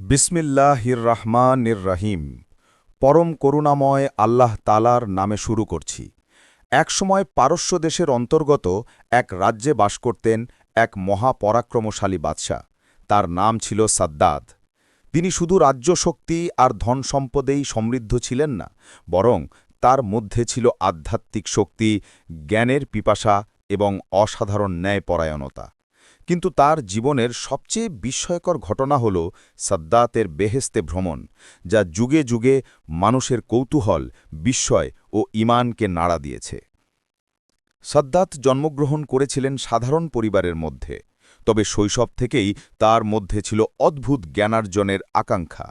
বিসমিল্লাহির রহমানির রহিম পরম করুণাময় আল্লাহ তালার নামে শুরু করছি। একসময় পারস্য দেশের অন্তর্গত এক রাজ্যে বাস করতেন এক মহাপরাক্রমশালী বাদশাহ। তার নাম ছিল সাদ্দাদ। তিনি শুধু রাজ্য শক্তি আর ধন সম্পদেই সমৃদ্ধ ছিলেন না, বরং তার মধ্যে ছিল আধ্যাত্মিক শক্তি, জ্ঞানের পিপাসা এবং অসাধারণ ন্যায়পরায়ণতা। কিন্তু তার জীবনের সবচেয়ে বিস্ময়কর ঘটনা হল সাদ্দাতের বেহেস্তে ভ্রমণ, যা যুগে যুগে মানুষের কৌতূহল, বিস্ময় ও ইমানকে নাড়া দিয়েছে। সাদ্দাত জন্মগ্রহণ করেছিলেন সাধারণ পরিবারের মধ্যে, তবে শৈশব থেকেই তার মধ্যে ছিল অদ্ভুত জ্ঞানার্জনের আকাঙ্ক্ষা।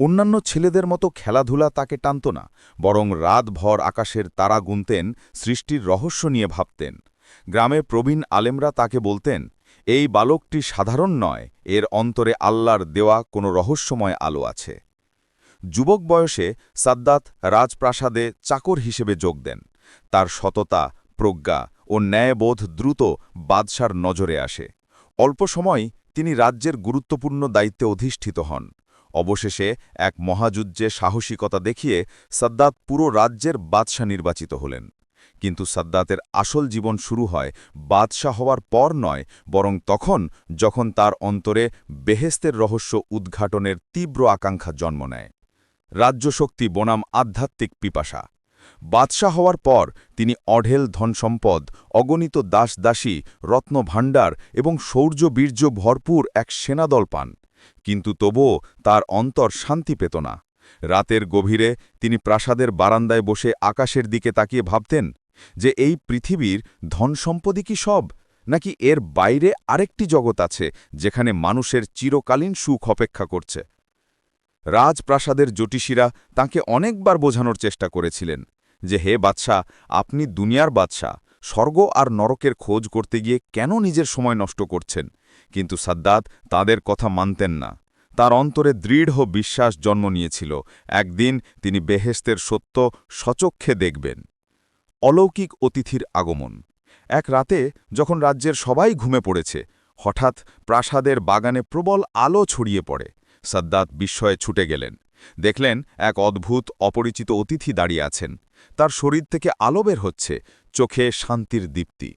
অন্যান্য ছেলেদের মতো খেলাধুলা তাকে টানত না, বরং রাতভর আকাশের তারা গুনতেন, সৃষ্টির রহস্য নিয়ে ভাবতেন। গ্রামে প্রবীণ আলেমরা তাকে বলতেন এই বালকটি সাধারণ নয়, এর অন্তরে আল্লাহর দেওয়া কোনো রহস্যময় আলো আছে। যুবক বয়সে সাদ্দাত রাজপ্রাসাদে চাকর হিসেবে যোগ দেন। তার সততা, প্রজ্ঞা ও ন্যায়বোধ দ্রুত বাদশার নজরে আসে। অল্প সময় তিনি রাজ্যের গুরুত্বপূর্ণ দায়িত্বে অধিষ্ঠিত হন। অবশেষে এক মহাযুদ্ধে সাহসিকতা দেখিয়ে সাদ্দাত পুরো রাজ্যের বাদশাহ নির্বাচিত হলেন। কিন্তু সাদ্দাতের আসল জীবন শুরু হয় বাদশাহ হওয়ার পর নয়, বরং তখন যখন তার অন্তরে বেহেস্তের রহস্য উদ্ঘাটনের তীব্র আকাঙ্ক্ষা জন্ম নেয়। রাজ্যশক্তি বনাম আধ্যাত্মিক পিপাসা। বাদশাহ হওয়ার পর তিনি অঢেল ধনসম্পদ, অগণিত দাসদাসী, রত্নভাণ্ডার এবং শৌর্যবীর্য ভরপুর এক সেনাদল পান। কিন্তু তবুও তার অন্তর শান্তি পেত না। রাতের গভীরে তিনি প্রাসাদের বারান্দায় বসে আকাশের দিকে তাকিয়ে ভাবতেন যে এই পৃথিবীর ধনসম্পদই কি সব, নাকি এর বাইরে আরেকটি জগৎ আছে, যেখানে মানুষের চিরকালীন সুখ অপেক্ষা করছে? রাজপ্রাসাদের জ্যোতিষীরা তাকে অনেকবার বোঝানোর চেষ্টা করেছিলেন যে, হে বাদশাহ, আপনি দুনিয়ার বাদশাহ, স্বর্গ আর নরকের খোঁজ করতে গিয়ে কেন নিজের সময় নষ্ট করছেন? কিন্তু সাদ্দাত তাদের কথা মানতেন না। তার অন্তরে দৃঢ় বিশ্বাস জন্ম নিয়েছিল। একদিন তিনি বেহেস্তের সত্য সচক্ষে দেখবেন। অলৌকিক অতিথির আগমন। এক রাতে যখন রাজ্যের সবাই ঘুমে পড়েছে, হঠাৎ প্রাসাদের বাগানে প্রবল আলো ছড়িয়ে পড়ে। সাদ্দাত বিস্ময়ে ছুটে গেলেন। দেখলেন এক অদ্ভুত, অপরিচিত অতিথি দাঁড়িয়ে আছেন। তার শরীর থেকে আলো বের হচ্ছে, চোখে শান্তির দীপ্তি।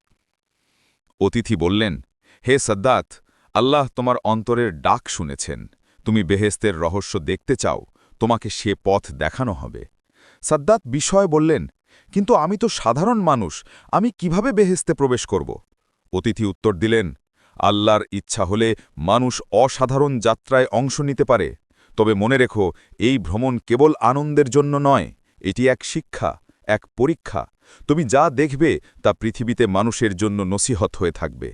অতিথি বললেন, হে সাদ্দাত, আল্লাহ তোমার অন্তরের ডাক শুনেছেন। তুমি বেহেস্তের রহস্য দেখতে চাও, তোমাকে সে পথ দেখানো হবে। সাদ্দাত বিষয় বললেন কিন্তু আমি তো সাধারণ মানুষ, আমি কীভাবে বেহেস্তে প্রবেশ করব? অতিথি উত্তর দিলেন, আল্লাহর ইচ্ছা হলে মানুষ অসাধারণ যাত্রায় অংশ নিতে পারে, তবে মনে রেখো, এই ভ্রমণ কেবল আনন্দের জন্য নয়, এটি এক শিক্ষা, এক পরীক্ষা। তুমি যা দেখবে তা পৃথিবীতে মানুষের জন্য নসিহত হয়ে থাকবে।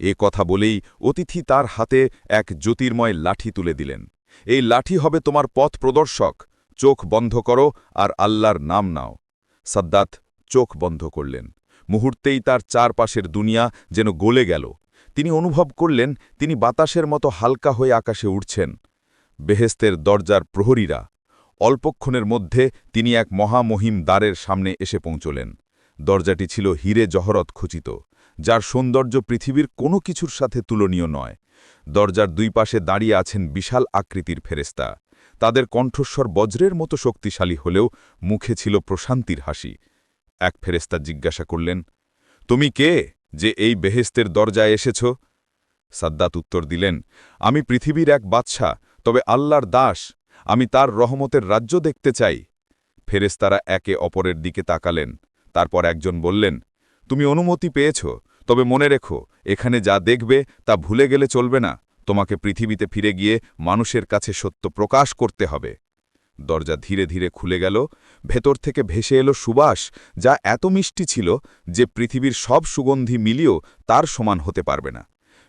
এ কথা বলেই অতিথি তার হাতে এক জ্যোতির্ময় লাঠি তুলে দিলেন। এই লাঠি হবে তোমার পথ প্রদর্শক, চোখ বন্ধ করো আর আল্লাহর নাম নাও। সাদ্দাত চোখ বন্ধ করলেন। মুহূর্তেই তার চারপাশের দুনিয়া যেন গলে গেল। তিনি অনুভব করলেন, তিনি বাতাসের মতো হালকা হয়ে আকাশে উঠছেন বেহেস্তের দরজার প্রহরীরা অল্পক্ষণের মধ্যে তিনি এক মহামহিম দ্বারের সামনে এসে পৌঁছলেন। দরজাটি ছিল হিরে জহরত খচিত, যার সৌন্দর্য পৃথিবীর কোনো কিছুর সাথে তুলনীয় নয়। দরজার দুই পাশে দাঁড়িয়ে আছেন বিশাল আকৃতির ফেরেস্তা তাদের কণ্ঠস্বর বজ্রের মতো শক্তিশালী হলেও মুখে ছিল প্রশান্তির হাসি। এক ফেরেস্তা জিজ্ঞাসা করলেন, তুমি কে যে এই বেহেস্তের দরজায় এসেছ? সাদ্দাত উত্তর দিলেন, আমি পৃথিবীর এক বাদশাহ, তবে আল্লাহর দাস। আমি তার রহমতের রাজ্য দেখতে চাই। ফেরেস্তারা একে অপরের দিকে তাকালেন, তারপর একজন বললেন, তুমি অনুমতি পেয়েছ, তবে মনে রেখো, এখানে যা দেখবে তা ভুলে গেলে চলবে না। তোমাকে পৃথিবীতে ফিরে গিয়ে মানুষের কাছে সত্য প্রকাশ করতে হবে। দরজা ধীরে ধীরে খুলে গেল। ভেতর থেকে ভেসে এলো সুবাস, যা এত মিষ্টি ছিল যে পৃথিবীর সব সুগন্ধি মিলিয়েও তার সমান হতে পারবে না।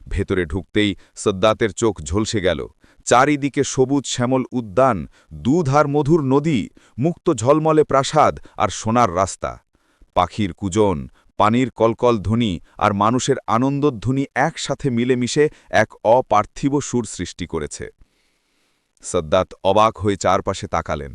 ভেতরে ঢুকতেই সদ্দাতের চোখ ঝলসে গেল। চারিদিকে সবুজ শ্যামল উদ্যান, দুধ আর মধুর নদী, মুক্ত ঝলমলে প্রাসাদ আর সোনার রাস্তা। পাখির কুজন পানির কলকল ধ্বনি আর মানুষের আনন্দধ্বনি একসাথে মিলেমিশে এক অপার্থিব সুর সৃষ্টি করেছে। সদ্দাত অবাক হয়ে চারপাশে তাকালেন।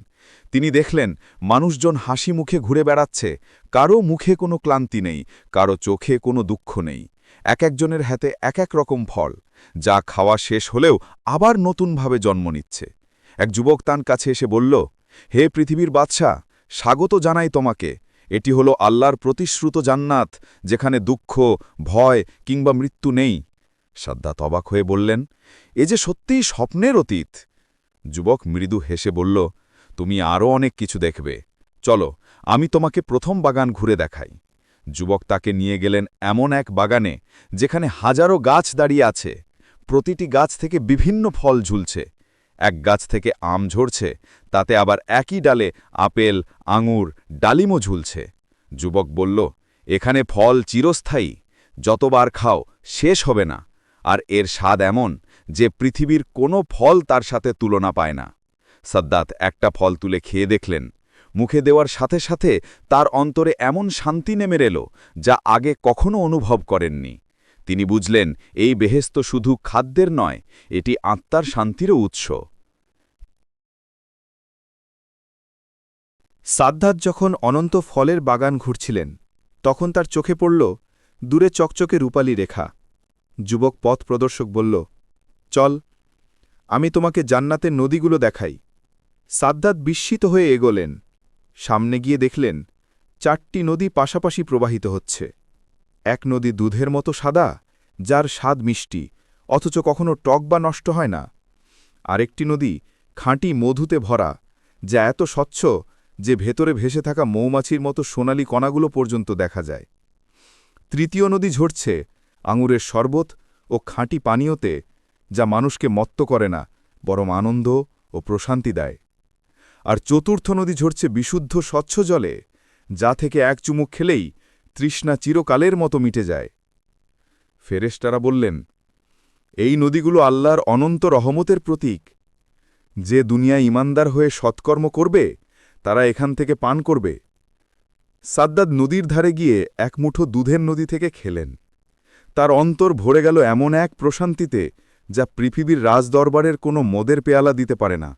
তিনি দেখলেন, মানুষজন হাসি মুখে ঘুরে বেড়াচ্ছে। কারও মুখে কোনো ক্লান্তি নেই, কারও চোখে কোনো দুঃখ নেই। এক একজনের হাতে এক এক রকম ফল। যা খাওয়া শেষ হলেও আবার নতুনভাবে জন্ম নিচ্ছে। এক যুবক তার কাছে এসে বলল, হে পৃথিবীর বাদশা স্বাগত জানাই তোমাকে। এটি হলো আল্লাহর প্রতিশ্রুত জান্নাত, যেখানে দুঃখ, ভয় কিংবা মৃত্যু নেই। সাদ্দাত অবাক হয়ে বললেন, এ যে সত্যিই স্বপ্নের অতীত! যুবক মৃদু হেসে বলল, তুমি আরও অনেক কিছু দেখবে। চলো, আমি তোমাকে প্রথম বাগান ঘুরে দেখাই। যুবক তাকে নিয়ে গেলেন এমন এক বাগানে, যেখানে হাজারো গাছ দাঁড়িয়ে আছে। প্রতিটি গাছ থেকে বিভিন্ন ফল ঝুলছে। এক গাছ থেকে আম ঝরছে, তাতে আবার একই ডালে আপেল, আঙুর, ডালিমও ঝুলছে। যুবক বলল, এখানে ফল চিরস্থায়ী, যতবার খাও শেষ হবে না, আর এর স্বাদ এমন যে পৃথিবীর কোনো ফল তার সাথে তুলনা পায় না। সাদ্দাত একটা ফল তুলে খেয়ে দেখলেন। মুখে দেওয়ার সাথে সাথে তার অন্তরে এমন শান্তি নেমে এলো যা আগে কখনো অনুভব করেননি। তিনি বুঝলেন, এই বেহেস্ত শুধু খাদ্যের নয়, এটি আত্মার শান্তিরও উৎস। সাদ্দাত যখন অনন্ত ফলের বাগান ঘুরছিলেন, তখন তার চোখে পড়ল দূরে চকচকে রূপালী রেখা। যুবক পথ প্রদর্শক বলল, চল, আমি তোমাকে জান্নাতের নদীগুলো দেখাই। সাদ্দাত বিস্মিত হয়ে এগোলেন। সামনে গিয়ে দেখলেন, চারটি নদী পাশাপাশি প্রবাহিত হচ্ছে। এক নদী দুধের মতো সাদা, যার স্বাদ মিষ্টি, অথচ কখনো টক বা নষ্ট হয় না। আরেকটি নদী খাঁটি মধুতে ভরা, যা এত স্বচ্ছ যে ভেতরে ভেসে থাকা মৌমাছির মতো সোনালি কণাগুলো পর্যন্ত দেখা যায়। তৃতীয় নদী ঝরছে আঙুরের শরবত ও খাঁটি পানীয়তে, যা মানুষকে মত্ত করে না, বরং আনন্দ ও প্রশান্তি দেয়। আর চতুর্থ নদী ঝরছে বিশুদ্ধ স্বচ্ছ জলে, যা থেকে এক চুমুক খেলেই তৃষ্ণা চিরকালের মতো মিটে যায়। ফেরেশতারা বললেন, এই নদীগুলো আল্লাহর অনন্ত রহমতের প্রতীক। যে দুনিয়ায় ইমানদার হয়ে সৎকর্ম করবে, তারা এখান থেকে পান করবে। সাদ্দাদ নদীর ধারে গিয়ে এক মুঠো দুধের নদী থেকে খেলেন। তার অন্তর ভরে গেল এমন এক প্রশান্তিতে, যা পৃথিবীর রাজদরবারের কোনো মদের পেয়ালা দিতে পারে না।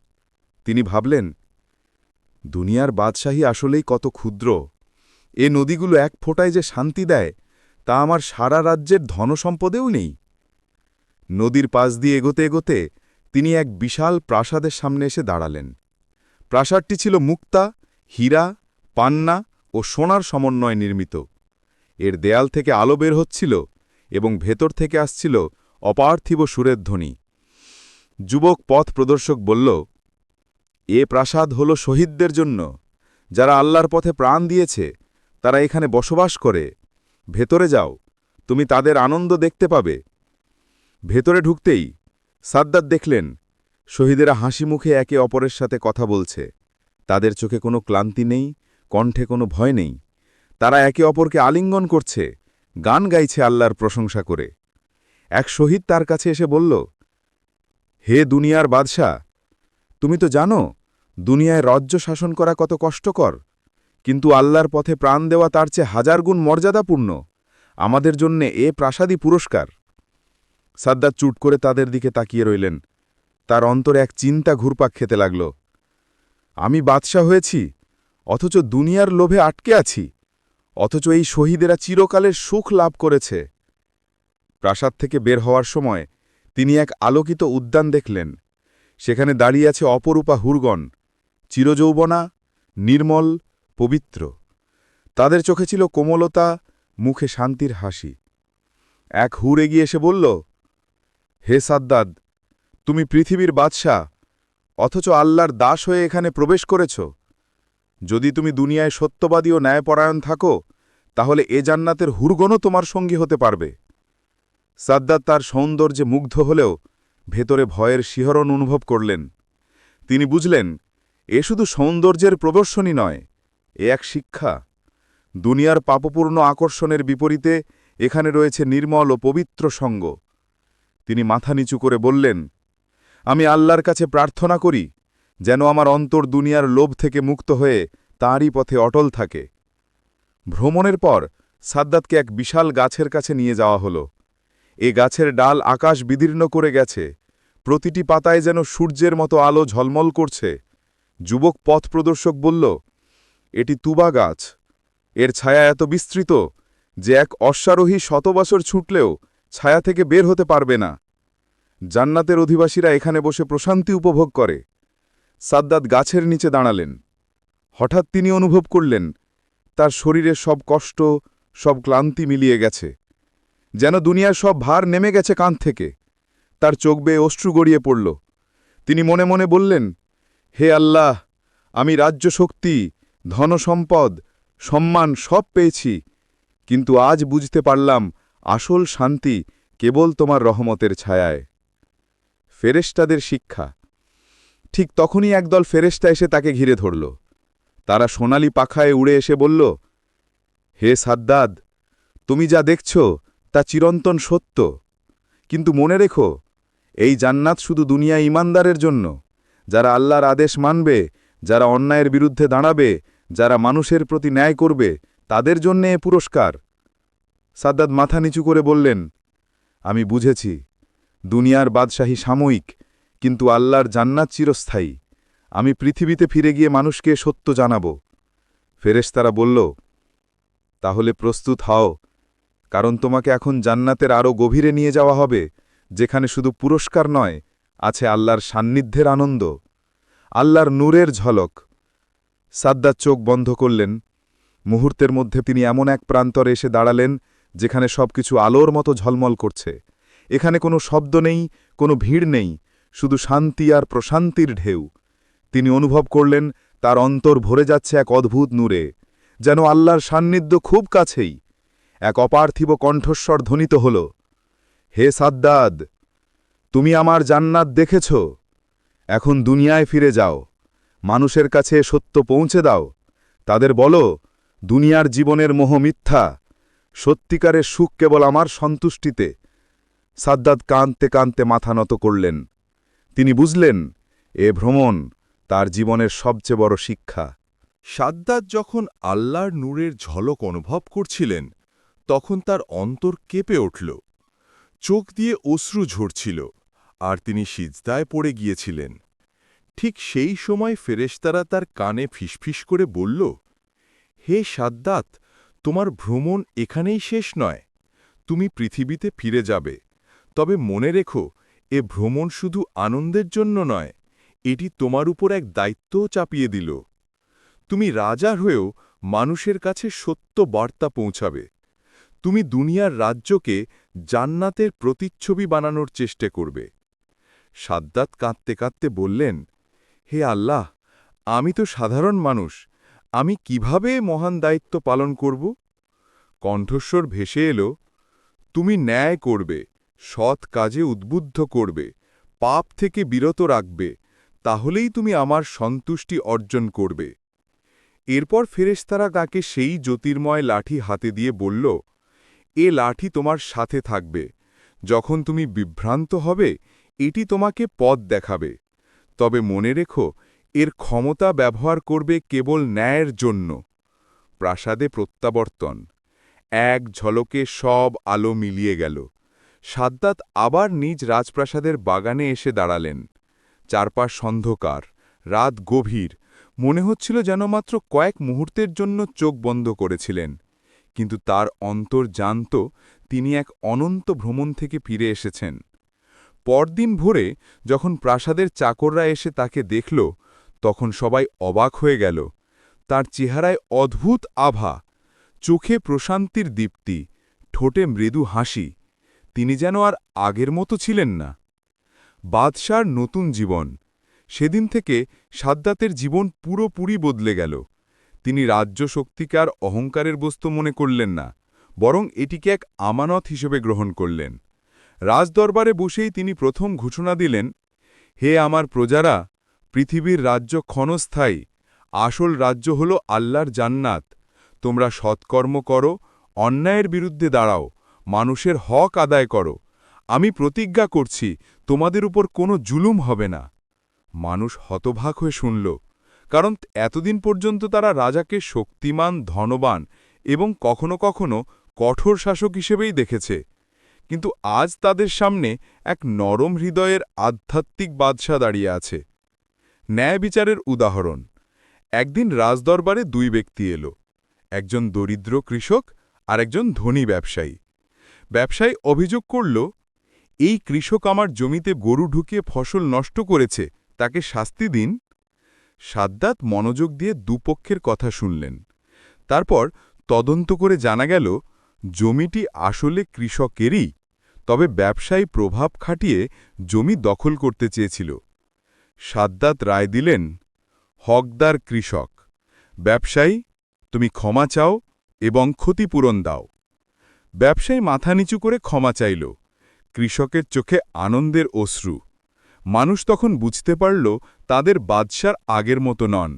তিনি ভাবলেন, দুনিয়ার বাদশাহী আসলেই কত ক্ষুদ্র। এ নদীগুলো এক ফোঁটায় যে শান্তি দেয়, তা আমার সারা রাজ্যের ধনসম্পদেও নেই। নদীর পাশ দিয়ে এগোতে এগোতে তিনি এক বিশাল প্রাসাদের সামনে এসে দাঁড়ালেন। প্রাসাদটি ছিল মুক্তা, হীরা, পান্না ও সোনার সমন্বয়ে নির্মিত। এর দেয়াল থেকে আলো বের হচ্ছিল এবং ভেতর থেকে আসছিল অপার্থিব সুরের ধ্বনি। যুবক পথ প্রদর্শক বলল, এ প্রাসাদ হল শহীদদের জন্য, যারা আল্লাহর পথে প্রাণ দিয়েছে তারা এখানে বসবাস করে। ভেতরে যাও, তুমি তাদের আনন্দ দেখতে পাবে। ভেতরে ঢুকতেই সাদ্দাত দেখলেন, শহীদেরা হাসি মুখে একে অপরের সাথে কথা বলছে। তাদের চোখে কোনো ক্লান্তি নেই, কণ্ঠে কোনো ভয় নেই। তারা একে অপরকে আলিঙ্গন করছে, গান গাইছে আল্লাহর প্রশংসা করে। এক শহীদ তার কাছে এসে বলল, হে দুনিয়ার বাদশাহ, তুমি তো জানো, দুনিয়ায় রাজ্য শাসন করা কত কষ্টকর। কিন্তু আল্লাহর পথে প্রাণ দেওয়া তার চেয়ে হাজার গুণ মর্যাদাপূর্ণ। আমাদের জন্যে এ প্রাসাদী পুরস্কার। সাদ্দার চুট করে তাদের দিকে তাকিয়ে রইলেন। তার অন্তরে এক চিন্তা ঘুরপাক খেতে লাগল। আমি বাদশাহ হয়েছি, অথচ দুনিয়ার লোভে আটকে আছি, অথচ এই শহীদেরা চিরকালের সুখ লাভ করেছে। প্রাসাদ থেকে বের হওয়ার সময় তিনি এক আলোকিত উদ্যান দেখলেন। সেখানে দাঁড়িয়ে আছে অপরূপা হুরগণ, চিরযৌবনা, নির্মল পবিত্র। তাদের চোখে ছিল কোমলতা, মুখে শান্তির হাসি। এক হুর এগিয়ে এসে বলল, হে সাদ্দাদ, তুমি পৃথিবীর বাদশাহ, অথচ আল্লাহর দাস হয়ে এখানে প্রবেশ করেছ। যদি তুমি দুনিয়ায় সত্যবাদী ও ন্যায়পরায়ণ থাকো, তাহলে এ জান্নাতের হুরগণও তোমার সঙ্গী হতে পারবে। সাদ্দাদ তার সৌন্দর্যে মুগ্ধ হলেও ভেতরে ভয়ের শিহরণ অনুভব করলেন। তিনি বুঝলেন, এ শুধু সৌন্দর্যের প্রদর্শনী নয় এ এক শিক্ষা। দুনিয়ার পাপপূর্ণ আকর্ষণের বিপরীতে এখানে রয়েছে নির্মল ও পবিত্র সঙ্গ। তিনি মাথা নিচু করে বললেন, আমি আল্লাহর কাছে প্রার্থনা করি যেন আমার অন্তর দুনিয়ার লোভ থেকে মুক্ত হয়ে তাঁরই পথে অটল থাকে। ভ্রমণের পর সাদ্দাতকে এক বিশাল গাছের কাছে নিয়ে যাওয়া হল। এ গাছের ডাল আকাশ বিদীর্ণ করে গেছে। প্রতিটি পাতায় যেন সূর্যের মতো আলো ঝলমল করছে। যুবক পথ প্রদর্শক বলল এটি তুবা গাছ। এর ছায়া এত বিস্তৃত যে এক অশ্বারোহী শত বছর ছুটলেও ছায়া থেকে বের হতে পারবে না। জান্নাতের অধিবাসীরা এখানে বসে প্রশান্তি উপভোগ করে। সাদ্দাত গাছের নিচে দাঁড়ালেন। হঠাৎ তিনি অনুভব করলেন, তার শরীরের সব কষ্ট, সব ক্লান্তি মিলিয়ে গেছে। যেন দুনিয়ার সব ভার নেমে গেছে কাঁধ থেকে। তার চোখ বেয়ে অশ্রু গড়িয়ে পড়ল। তিনি মনে মনে বললেন, হে আল্লাহ, আমি রাজ্য শক্তি ধনসম্পদ, সম্মান সব পেয়েছি। কিন্তু আজ বুঝতে পারলাম, আসল শান্তি কেবল তোমার রহমতের ছায়ায়। ফেরেশতাদের শিক্ষা। ঠিক তখনই একদল ফেরেশতা এসে তাকে ঘিরে ধরল। তারা সোনালি পাখায় উড়ে এসে বলল, হে সাদ্দাদ, তুমি যা দেখছ তা চিরন্তন সত্য। কিন্তু মনে রেখো, এই জান্নাত শুধু দুনিয়া ইমানদারের জন্য। যারা আল্লাহর আদেশ মানবে, যারা অন্যায়ের বিরুদ্ধে দাঁড়াবে যারা মানুষের প্রতি ন্যায় করবে, তাদের জন্যে এ পুরস্কার। সাদ্দাদ মাথা নিচু করে বললেন, আমি বুঝেছি, দুনিয়ার বাদশাহী সাময়িক, কিন্তু আল্লাহর জান্নাত চিরস্থায়ী। আমি পৃথিবীতে ফিরে গিয়ে মানুষকে সত্য জানাব। ফেরেশতারা বলল, তাহলে প্রস্তুত হও, কারণ তোমাকে এখন জান্নাতের আরও গভীরে নিয়ে যাওয়া হবে, যেখানে শুধু পুরস্কার নয়, আছে আল্লাহর সান্নিধ্যের আনন্দ। আল্লাহর নূরের ঝলক। সাদ্দাত চোখ বন্ধ করলেন। মুহূর্তের মধ্যে তিনি এমন এক প্রান্তরে এসে দাঁড়ালেন, যেখানে সবকিছু আলোর মতো ঝলমল করছে। এখানে কোনো শব্দ নেই, কোনো ভিড় নেই, শুধু শান্তি আর প্রশান্তির ঢেউ। তিনি অনুভব করলেন, তার অন্তর ভরে যাচ্ছে এক অদ্ভুত নূরে, যেন আল্লাহর সান্নিধ্য খুব কাছেই। এক অপার্থিব কণ্ঠস্বর ধ্বনিত হল, হে সাদ্দাদ, তুমি আমার জান্নাত দেখেছ? এখন দুনিয়ায় ফিরে যাও। মানুষের কাছে সত্য পৌঁছে দাও। তাদের বলো, দুনিয়ার জীবনের মোহ মিথ্যা। সত্যিকারের সুখ কেবল আমার সন্তুষ্টিতে। সাদ্দাদ কাঁদতে কাঁদতে মাথা নত করলেন। তিনি বুঝলেন, এ ভ্রমণ তার জীবনের সবচেয়ে বড় শিক্ষা। সাদ্দাত যখন আল্লাহর নূরের ঝলক অনুভব করছিলেন, তখন তার অন্তর কেঁপে উঠল। চোখ দিয়ে অশ্রু ঝরছিল, আর তিনি সিজদায় পড়ে গিয়েছিলেন। ঠিক সেই সময় ফেরেশতারা তার কানে ফিসফিস করে বলল, হে সাদ্দাত, তোমার ভ্রমণ এখানেই শেষ নয়। তুমি পৃথিবীতে ফিরে যাবে। তবে মনে রেখো, এ ভ্রমণ শুধু আনন্দের জন্য নয়, এটি তোমার উপর এক দায়িত্বও চাপিয়ে দিল। তুমি রাজা হয়েও মানুষের কাছে সত্য বার্তা পৌঁছাবে। তুমি দুনিয়ার রাজ্যকে জান্নাতের প্রতিচ্ছবি বানানোর চেষ্টা করবে। সাদ্দাত কাঁদতে কাঁদতে বললেন হে আল্লাহ, আমি তো সাধারণ মানুষ, আমি কীভাবে মহান দায়িত্ব পালন করব? কণ্ঠস্বর ভেসে এলো, তুমি ন্যায় করবে, সৎ কাজে উদ্বুদ্ধ করবে, পাপ থেকে বিরত রাখবে, তাহলেই তুমি আমার সন্তুষ্টি অর্জন করবে। এরপর ফেরেশতারা তাকে সেই জ্যোতির্ময় লাঠি হাতে দিয়ে বলল, এ লাঠি তোমার সাথে থাকবে, যখন তুমি বিভ্রান্ত হবে, এটি তোমাকে পথ দেখাবে। তবে মনে রেখো, এর ক্ষমতা ব্যবহার করবে কেবল ন্যায়ের জন্য। প্রাসাদে প্রত্যাবর্তন। এক ঝলকে সব আলো মিলিয়ে গেল। সাদ্দাত আবার নিজ রাজপ্রাসাদের বাগানে এসে দাঁড়ালেন। চারপাশ অন্ধকার, রাত গভীর। মনে হচ্ছিল যেন মাত্র কয়েক মুহূর্তের জন্য চোখ বন্ধ করেছিলেন। কিন্তু তার অন্তর জানত তিনি এক অনন্ত ভ্রমণ থেকে ফিরে এসেছেন। পরদিন ভোরে যখন প্রাসাদের চাকররা এসে তাকে দেখল, তখন সবাই অবাক হয়ে গেল। তার চেহারায় অদ্ভুত আভা, চোখে প্রশান্তির দীপ্তি, ঠোঁটে মৃদু হাসি। তিনি যেন আর আগের মতো ছিলেন না। বাদশার নতুন জীবন। সেদিন থেকে সাদ্দাতের জীবন পুরোপুরি বদলে গেল। তিনি রাজ্য শক্তিকে আর অহংকারের বস্তু মনে করলেন না, বরং এটিকে এক আমানত হিসেবে গ্রহণ করলেন। রাজদরবারে বসেই তিনি প্রথম ঘোষণা দিলেন, হে আমার প্রজারা, পৃথিবীর রাজ্য ক্ষণস্থায়ী। আসল রাজ্য হল আল্লাহর জান্নাত। তোমরা সৎকর্ম করো, অন্যায়ের বিরুদ্ধে দাঁড়াও, মানুষের হক আদায় করো। আমি প্রতিজ্ঞা করছি, তোমাদের উপর কোনো জুলুম হবে না। মানুষ হতভাগ হয়ে শুনল, কারণ এতদিন পর্যন্ত তারা রাজাকে শক্তিমান, ধনবান এবং কখনো কখনো কঠোর শাসক হিসেবেই দেখেছে। কিন্তু আজ তাদের সামনে এক নরম হৃদয়ের আধ্যাত্মিক বাদশা দাঁড়িয়ে আছে। ন্যায় বিচারের উদাহরণ। একদিন রাজদরবারে দুই ব্যক্তি এলো। একজন দরিদ্র কৃষক আর একজন ধনী ব্যবসায়ী। ব্যবসায়ী অভিযোগ করল, এই কৃষক আমার জমিতে গরু ঢুকিয়ে ফসল নষ্ট করেছে, তাকে শাস্তি দিন। সাদ্দাত মনোযোগ দিয়ে দুপক্ষের কথা শুনলেন। তারপর তদন্ত করে জানা গেল, জমিটি আসলে কৃষকেরই। তবে ব্যবসায়ী প্রভাব খাটিয়ে জমি দখল করতে চেয়েছিল। সাদ্দাত রায় দিলেন, হকদার কৃষক, ব্যবসায়ী, তুমি ক্ষমা চাও এবং ক্ষতিপূরণ দাও। ব্যবসায়ী মাথা নিচু করে ক্ষমা চাইল, কৃষকের চোখে আনন্দের অশ্রু। মানুষ তখন বুঝতে পারল, তাদের বাদশার আগের মতো নন,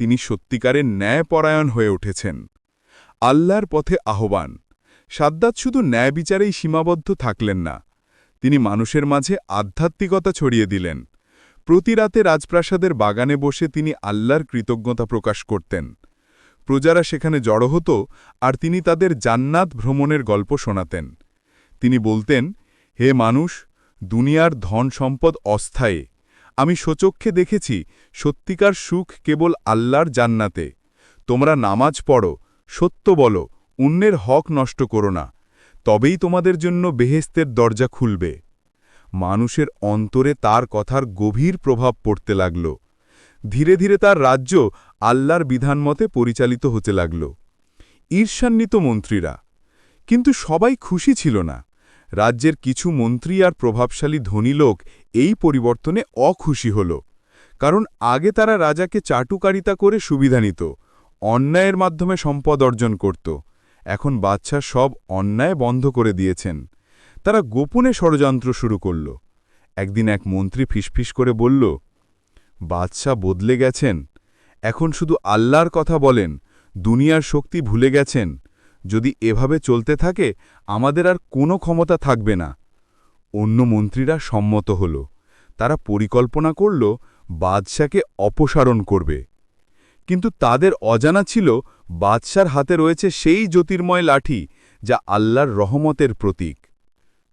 তিনি সত্যিকারের ন্যায়পরায়ণ হয়ে উঠেছেন। আল্লাহর পথে আহ্বান সাদ্দাত শুধু ন্যায় বিচারেই সীমাবদ্ধ থাকলেন না, তিনি মানুষের মাঝে আধ্যাত্মিকতা ছড়িয়ে দিলেন। প্রতি রাতে রাজপ্রাসাদের বাগানে বসে তিনি আল্লাহর কৃতজ্ঞতা প্রকাশ করতেন। প্রজারা সেখানে জড়ো হতো আর তিনি তাদের জান্নাত ভ্রমণের গল্প শোনাতেন। তিনি বলতেন, হে মানুষ, দুনিয়ার ধন সম্পদ অস্থায়ী। আমি সচক্ষে দেখেছি সত্যিকার সুখ কেবল আল্লাহর জান্নাতে। তোমরা নামাজ পড়ো, সত্য বলো অন্যের হক নষ্ট করো না, তবেই তোমাদের জন্য বেহেস্তের দরজা খুলবে। মানুষের অন্তরে তার কথার গভীর প্রভাব পড়তে লাগল। ধীরে ধীরে তার রাজ্য আল্লাহর বিধানমতে পরিচালিত হতে লাগল। ঈর্ষান্বিত মন্ত্রীরা। কিন্তু সবাই খুশি ছিল না। রাজ্যের কিছু মন্ত্রী আর প্রভাবশালী ধনী লোক এই পরিবর্তনে অখুশি হল। কারণ আগে তারা রাজাকে চাটুকারিতা করে সুবিধা নিত, অন্যায়ের মাধ্যমে সম্পদ অর্জন করত। এখন বাচ্চা সব অন্যায় বন্ধ করে দিয়েছেন। তারা গোপনে ষড়যন্ত্র শুরু করল। একদিন এক মন্ত্রী ফিসফিস করে বলল বাদশাহ বদলে গেছেন। এখন শুধু আল্লাহর কথা বলেন। দুনিয়ার শক্তি ভুলে গেছেন। যদি এভাবে চলতে থাকে, আমাদের আর কোনো ক্ষমতা থাকবে না। অন্য মন্ত্রীরা সম্মত হল। তারা পরিকল্পনা করল, বাদশাকে অপসারণ করবে। কিন্তু তাদের অজানা ছিল, বাদশার হাতে রয়েছে সেই জ্যোতির্ময় লাঠি, যা আল্লাহর রহমতের প্রতীক।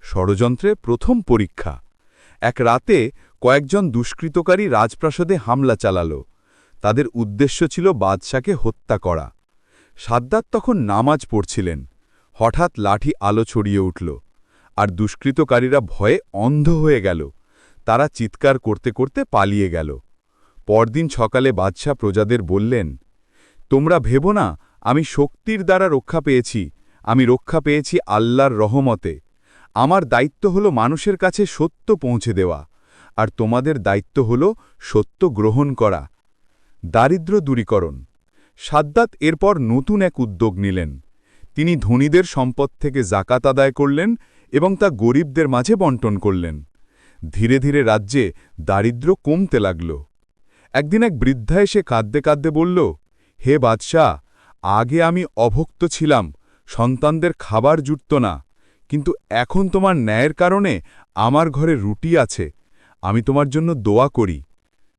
ষড়যন্ত্রে প্রথম পরীক্ষা। এক রাতে কয়েকজন দুষ্কৃতকারী রাজপ্রাসাদে হামলা চালাল। তাদের উদ্দেশ্য ছিল বাদশাকে হত্যা করা। সাদ্দাত তখন নামাজ পড়ছিলেন। হঠাৎ লাঠি আলো ছড়িয়ে উঠল, আর দুষ্কৃতকারীরা ভয়ে অন্ধ হয়ে গেল। তারা চিৎকার করতে করতে পালিয়ে গেল। পরদিন সকালে বাদশাহ প্রজাদের বললেন, তোমরা ভেবো না, আমি শক্তির দ্বারা রক্ষা পেয়েছি, আমি রক্ষা পেয়েছি আল্লাহর রহমতে। আমার দায়িত্ব হল মানুষের কাছে সত্য পৌঁছে দেওয়া, আর তোমাদের দায়িত্ব হল সত্য গ্রহণ করা। দারিদ্র দূরীকরণ। সাদ্দাত এরপর নতুন এক উদ্যোগ নিলেন। তিনি ধনীদের সম্পদ থেকে জাকাত আদায় করলেন এবং তা গরিবদের মাঝে বন্টন করলেন। ধীরে ধীরে রাজ্যে দারিদ্র কমতে লাগল। একদিন এক বৃদ্ধা এসে কাঁদতে কাঁদতে বলল, হে বাদশাহ, আগে আমি অভুক্ত ছিলাম, সন্তানদের খাবার জুটত না, কিন্তু এখন তোমার ন্যায়ের কারণে আমার ঘরে রুটি আছে, আমি তোমার জন্য দোয়া করি।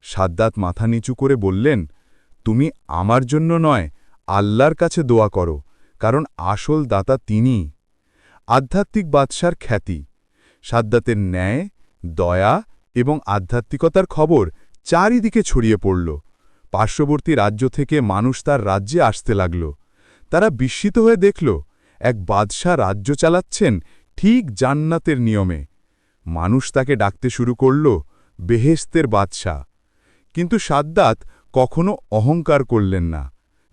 সাদ্দাত মাথা নিচু করে বললেন, তুমি আমার জন্য নয়, আল্লাহর কাছে দোয়া করো, কারণ আসল দাতা তিনি। আধ্যাত্মিক বাদশার খ্যাতি, সাদ্দাতের ন্যায়, দয়া এবং আধ্যাত্মিকতার খবর চারিদিকে ছড়িয়ে পড়ল। পার্শ্ববর্তী রাজ্য থেকে মানুষ তার রাজ্যে আসতে লাগল। তারা বিস্মিত হয়ে দেখল, এক বাদশাহ রাজ্য চালাচ্ছেন ঠিক জান্নাতের নিয়মে। মানুষ তাকে ডাকতে শুরু করল বেহেস্তের বাদশাহ। কিন্তু সাদ্দাত কখনো অহংকার করলেন না।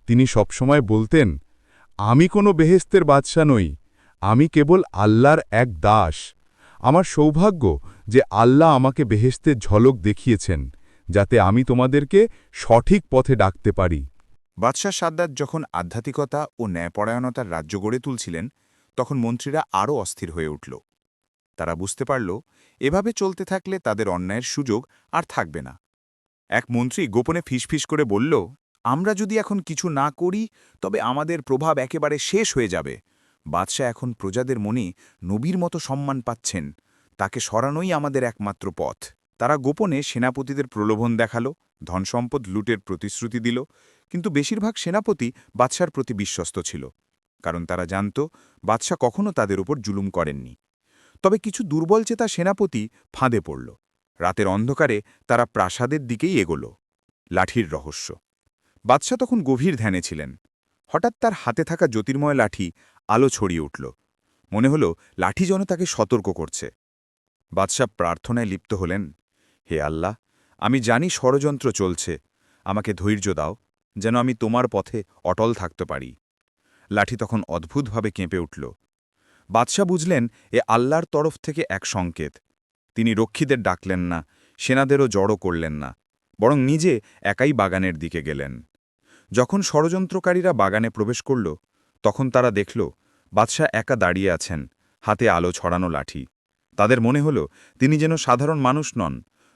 তিনি সবসময় বলতেন, আমি কোনো বেহেস্তের বাদশা নই। আমি কেবল আল্লাহর এক দাস। আমার সৌভাগ্য যে আল্লাহ আমাকে বেহেস্তের ঝলক দেখিয়েছেন। যাতে আমি তোমাদেরকে সঠিক পথে ডাকতে পারি। বাদশাহ সাদ্দাত যখন আধ্যাত্মিকতা ও ন্যায়পরায়ণতার রাজ্য গড়ে তুলছিলেন, তখন মন্ত্রীরা আরও অস্থির হয়ে উঠল। তারা বুঝতে পারল, এভাবে চলতে থাকলে তাদের অন্যায়ের সুযোগ আর থাকবে না। এক মন্ত্রী গোপনে ফিসফিস করে বলল, আমরা যদি এখন কিছু না করি, তবে আমাদের প্রভাব একেবারে শেষ হয়ে যাবে। বাদশাহ এখন প্রজাদের মনে নবীর মতো সম্মান পাচ্ছেন। তাকে সরানোই আমাদের একমাত্র পথ। তারা গোপনে সেনাপতিদের প্রলোভন দেখাল, ধনসম্পদ লুটের প্রতিশ্রুতি দিল, কিন্তু বেশিরভাগ সেনাপতি বাদশার প্রতি বিশ্বস্ত ছিল, কারণ তারা জানত বাদশাহ কখনও তাদের উপর জুলুম করেননি। তবে কিছু দুর্বল চেতা সেনাপতি ফাঁদে পড়ল। রাতের অন্ধকারে তারা প্রাসাদের দিকেই এগোল। লাঠির রহস্য। বাদশাহ তখন গভীর ধ্যানে ছিলেন। হঠাৎ তার হাতে থাকা জ্যোতির্ময় লাঠি আলো ছড়িয়ে উঠল। মনে হল লাঠি যেন তাকে সতর্ক করছে। বাদশাহ প্রার্থনায় লিপ্ত হলেন। হে আল্লাহ, আমি জানি ষড়যন্ত্র চলছে। আমাকে ধৈর্য দাও, যেন আমি তোমার পথে অটল থাকতে পারি। লাঠি তখন অদ্ভুতভাবে কেঁপে উঠল। বাদশাহ বুঝলেন, এ আল্লাহর তরফ থেকে এক সংকেত। তিনি রক্ষীদের ডাকলেন না, সেনাদেরও জড়ো করলেন না, বরং নিজে একাই বাগানের দিকে গেলেন। যখন ষড়যন্ত্রকারীরা বাগানে প্রবেশ করল, তখন তারা দেখল, বাদশাহ একা দাঁড়িয়ে আছেন, হাতে আলো ছড়ানো লাঠি। তাদের মনে হল, তিনি যেন সাধারণ মানুষ নন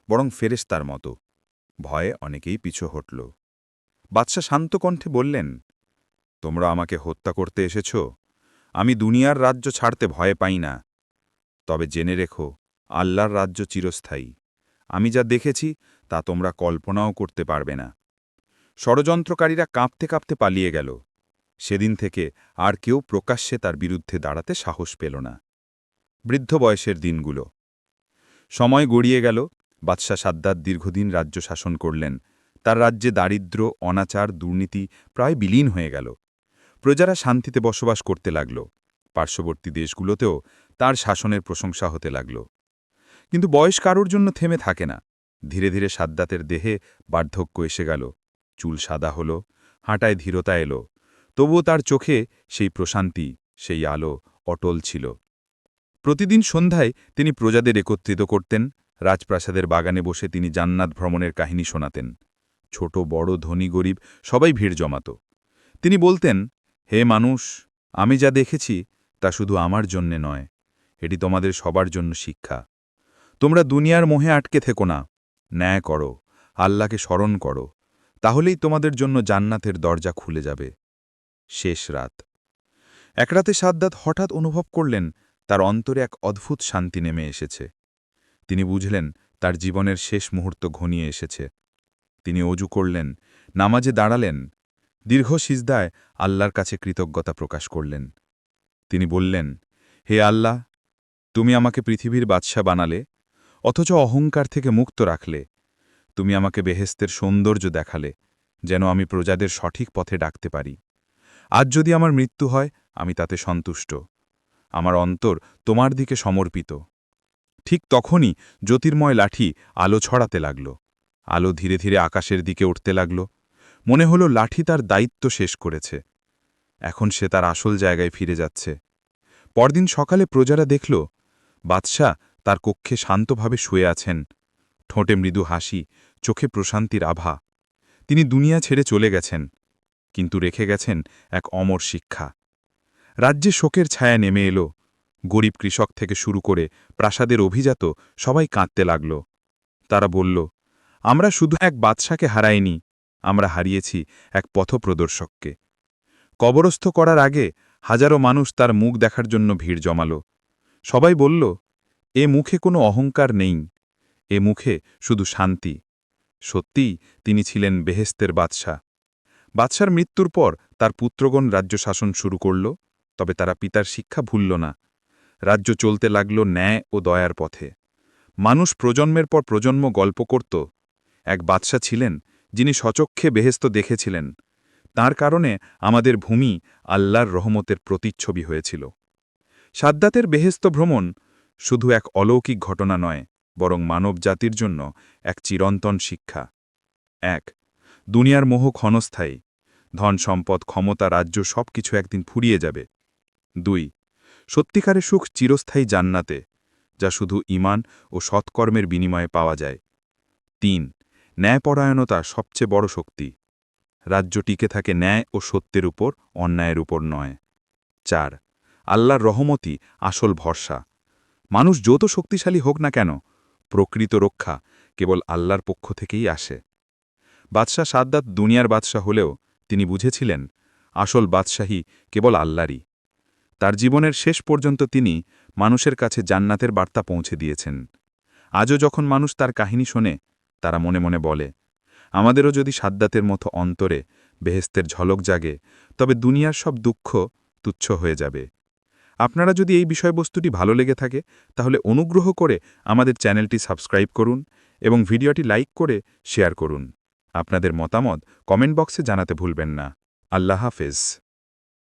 বরং ফেরেস্তার মতো। ভয়ে অনেকেই পিছু হটল। বাদশাহ শান্ত কণ্ঠে বললেন, তোমরা আমাকে হত্যা করতে এসেছ? আমি দুনিয়ার রাজ্য ছাড়তে ভয় পাই না। তবে জেনে রেখো, আল্লাহর রাজ্য চিরস্থায়ী। আমি যা দেখেছি, তা তোমরা কল্পনাও করতে পারবে না। ষড়যন্ত্রকারীরা কাঁপতে কাঁপতে পালিয়ে গেল। সেদিন থেকে আর কেউ প্রকাশ্যে তার বিরুদ্ধে দাঁড়াতে সাহস পেল না। বৃদ্ধ বয়সের দিনগুলো। সময় গড়িয়ে গেল বাদশাহ সাদ্দাত দীর্ঘদিন রাজ্য শাসন করলেন। তার রাজ্যে দারিদ্র্য, অনাচার, দুর্নীতি প্রায় বিলীন হয়ে গেল। প্রজারা শান্তিতে বসবাস করতে লাগল। পার্শ্ববর্তী দেশগুলোতেও তার শাসনের প্রশংসা হতে লাগল। কিন্তু বয়স কারোর জন্য থেমে থাকে না। ধীরে ধীরে সাদ্দাতের দেহে বার্ধক্য এসে গেল। চুল সাদা হল, হাঁটায় ধীরতা এলো। তবুও তার চোখে সেই প্রশান্তি, সেই আলো অটল ছিল। প্রতিদিন সন্ধ্যায় তিনি প্রজাদের একত্রিত করতেন রাজপ্রাসাদের বাগানে বসে তিনি জান্নাত ভ্রমণের কাহিনী শোনাতেন। ছোট, বড়, ধনী, গরিব, সবাই ভিড় জমাত। তিনি বলতেন, হে মানুষ, আমি যা দেখেছি তা শুধু আমার জন্যে নয়, এটি তোমাদের সবার জন্য শিক্ষা। তোমরা দুনিয়ার মোহে আটকে থেকো না, ন্যায় করো, আল্লাহকে স্মরণ করো, তাহলেই তোমাদের জন্য জান্নাতের দরজা খুলে যাবে। শেষ রাত। এক রাতে সাদ্দাত হঠাৎ অনুভব করলেন, তার অন্তরে এক অদ্ভুত শান্তি নেমে এসেছে। তিনি বুঝলেন তার জীবনের শেষ মুহূর্ত ঘনিয়ে এসেছে। তিনি অজু করলেন, নামাজে দাঁড়ালেন, দীর্ঘ সিজদায় আল্লাহর কাছে কৃতজ্ঞতা প্রকাশ করলেন। তিনি বললেন, হে আল্লাহ, তুমি আমাকে পৃথিবীর বাদশা বানালে, অথচ অহংকার থেকে মুক্ত রাখলে। তুমি আমাকে বেহেস্তের সৌন্দর্য দেখালে, যেন আমি প্রজাদের সঠিক পথে ডাকতে পারি। আজ যদি আমার মৃত্যু হয়, আমি তাতে সন্তুষ্ট। আমার অন্তর তোমার দিকে সমর্পিত। ঠিক তখনই জ্যোতির্ময় লাঠি আলো ছড়াতে লাগল। আলো ধীরে ধীরে আকাশের দিকে উঠতে লাগল। মনে হল লাঠি তার দায়িত্ব শেষ করেছে। এখন সে তার আসল জায়গায় ফিরে যাচ্ছে। পরদিন সকালে প্রজারা দেখল, বাদশাহ তার কক্ষে শান্তভাবে শুয়ে আছেন। ঠোঁটে মৃদু হাসি, চোখে প্রশান্তির আভা। তিনি দুনিয়া ছেড়ে চলে গেছেন, কিন্তু রেখে গেছেন এক অমর শিক্ষা। রাজ্যে শোকের ছায়া নেমে এলো। গরিব কৃষক থেকে শুরু করে প্রাসাদের অভিজাত সবাই কাঁদতে লাগল। তারা বলল, আমরা শুধু এক বাদশাকে হারাইনি, আমরা হারিয়েছি এক পথপ্রদর্শককে। কবরস্থ করার আগে হাজারো মানুষ তার মুখ দেখার জন্য ভিড় জমাল। সবাই বলল, এ মুখে কোনো অহংকার নেই, এ মুখে শুধু শান্তি। সত্যিই তিনি ছিলেন বেহেস্তের বাদশাহ বাদশার মৃত্যুর পর তার পুত্রগণ রাজ্য শাসন শুরু করল, তবে তারা পিতার শিক্ষা ভুলল না। রাজ্য চলতে লাগল ন্যায় ও দয়ার পথে। মানুষ প্রজন্মের পর প্রজন্ম গল্প করত। এক বাদশা ছিলেন, যিনি সচক্ষে বেহেস্ত দেখেছিলেন। তার কারণে আমাদের ভূমি আল্লাহর রহমতের প্রতিচ্ছবি হয়েছিল। সাদ্দাতের বেহেস্ত ভ্রমণ শুধু এক অলৌকিক ঘটনা নয়, বরং মানব জাতির জন্য এক চিরন্তন শিক্ষা। এক, দুনিয়ার মোহ ক্ষণস্থায়ী। ধন সম্পদ, ক্ষমতা, রাজ্য সব কিছু একদিন ফুরিয়ে যাবে। দুই সত্যিকারের সুখ চিরস্থায়ী জান্নাতে, যা শুধু ইমান ও সৎকর্মের বিনিময়ে পাওয়া যায়। তিন, ন্যায়পরায়ণতা সবচেয়ে বড় শক্তি। রাজ্য টিকে থাকে ন্যায় ও সত্যের উপর, অন্যায়ের উপর নয়। চার, আল্লাহর রহমতি আসল ভরসা। মানুষ যত শক্তিশালী হোক না কেন, প্রকৃত রক্ষা কেবল আল্লাহর পক্ষ থেকেই আসে। বাদশাহ সাদ্দাত দুনিয়ার বাদশাহ হলেও তিনি বুঝেছিলেন, আসল বাদশাহী কেবল আল্লাহরই। তার জীবনের শেষ পর্যন্ত তিনি মানুষের কাছে জান্নাতের বার্তা পৌঁছে দিয়েছেন। আজও যখন মানুষ তার কাহিনী শোনে, তারা মনে মনে বলে, আমাদেরও যদি সাদ্দাতের মতো অন্তরে বেহেস্তের ঝলক জাগে, তবে দুনিয়ার সব দুঃখ তুচ্ছ হয়ে যাবে। আপনারা যদি এই বিষয়বস্তুটি ভালো লেগে থাকে, তাহলে অনুগ্রহ করে আমাদের চ্যানেলটি সাবস্ক্রাইব করুন এবং ভিডিওটি লাইক করে শেয়ার করুন। আপনাদের মতামত কমেন্ট বক্সে জানাতে ভুলবেন না। আল্লাহ হাফেজ।